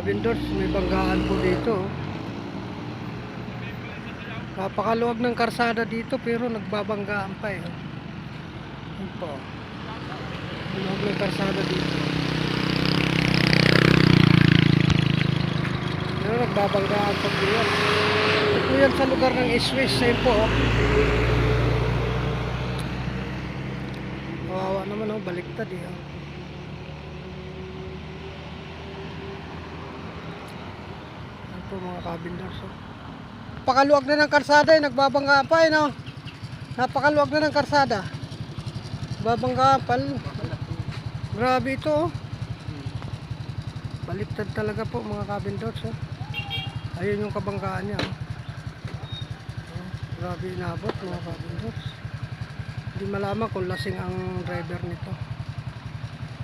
kabindors, may banggaan po dito. Napakaluwag ng karsada dito pero nagbabanggaan pa eh. Yan po. Luwag ng karsada dito. Pero nagbabanggaan pa po yan. Ito yan sa lugar ng Swiss. Ayun po. Kawawa naman oh, baliktad eh. oh. Po mga kabindors. Oh. Napakaluwag na ng karsada eh, nagbabangga pa eh no. Napakaluwag na ng karsada. Babangga pa. Grabe ito oh. Baliktad talaga po mga kabindors oh. Ayun yung kabanggaan niya oh. Grabe inabot mga kabindors. Hindi malaman kung lasing ang driver nito.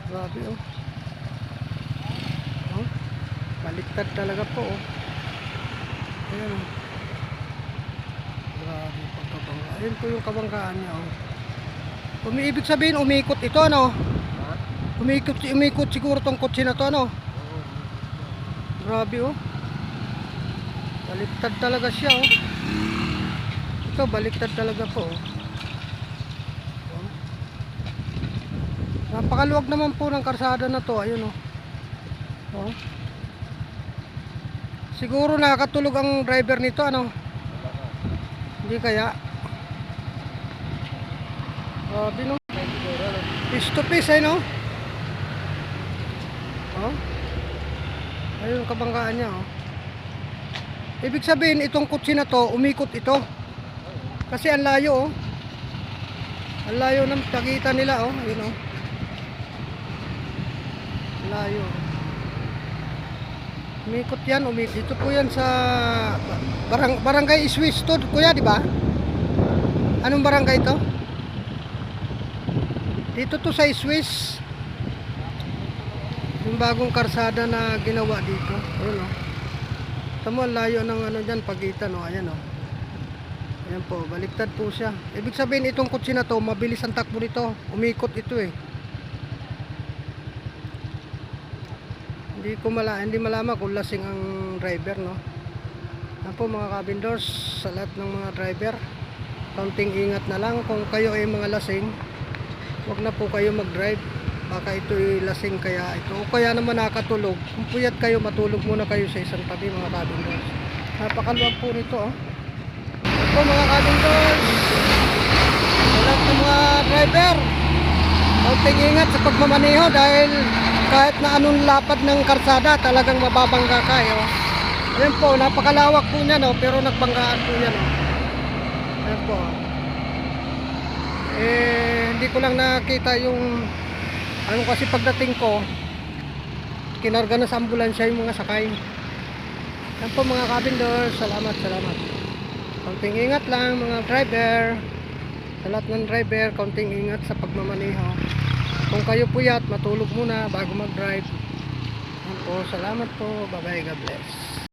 Grabe oh. Oh. Baliktad talaga po oh. Ayan oh. Grabe pagkabangga. Ayun po yung kabanggaan niya oh. Umiibig sabihin umikot ito ano? Umikot, umikot siguro tong kotse na to ano? Grabe oh. Baliktad talaga siya oh. Ito baliktad talaga po. Oh. Napakaluwag naman po ng karsada na to. Ayun oh. Oh. Siguro nakakatulog ang driver nito ano? Hindi kaya. Grabe no. Piece to piece ay no? Oh. Ayun ang kabanggaan niya oh. Ibig sabihin itong kutsi na to, umikot ito. Kasi ang layo oh. Ang layo ng nakita nila oh. Ayun oh. Layo. Umikot yan, umikot. Dito po yan sa barang, barangay Swiss to, kuya, di ba? Anong barangay to? Dito to sa Swiss. Yung bagong karsada na ginawa dito. Ayun oh. Tamo layo ng ano diyan pagitan oh. Ayan oh. Ayan po, baliktad po siya. Ibig sabihin itong kutsi na to, mabilis ang takbo nito. Umikot ito eh. Hindi ko mala, hindi malaman kung lasing ang driver no. Yan po mga kabindors sa lahat ng mga driver. Kaunting ingat na lang kung kayo ay mga lasing. Huwag na po kayo mag-drive. Baka ito ay lasing kaya ito. O kaya naman nakatulog. Kung puyat kayo, matulog muna kayo sa isang tabi mga kabindors. Napakaluwag po nito oh. Yan po mga kabindors. Sa lahat ng mga driver. Kaunting ingat sa pagmamaneho dahil kahit na anong lapad ng karsada talagang mababangga kayo. Ayan po, napakalawak po niya no, pero nagbanggaan po yan. No. Ayan po. Eh, hindi ko lang nakita yung ano kasi pagdating ko kinarga na sa ambulansya yung mga sakay. Ayan po mga kabindor, salamat, salamat. Konting ingat lang mga driver. Sa lahat ng driver, konting ingat sa pagmamaneho. Kung kayo puyat, matulog muna bago mag-drive. Yan po, salamat po. Bye-bye, God bless.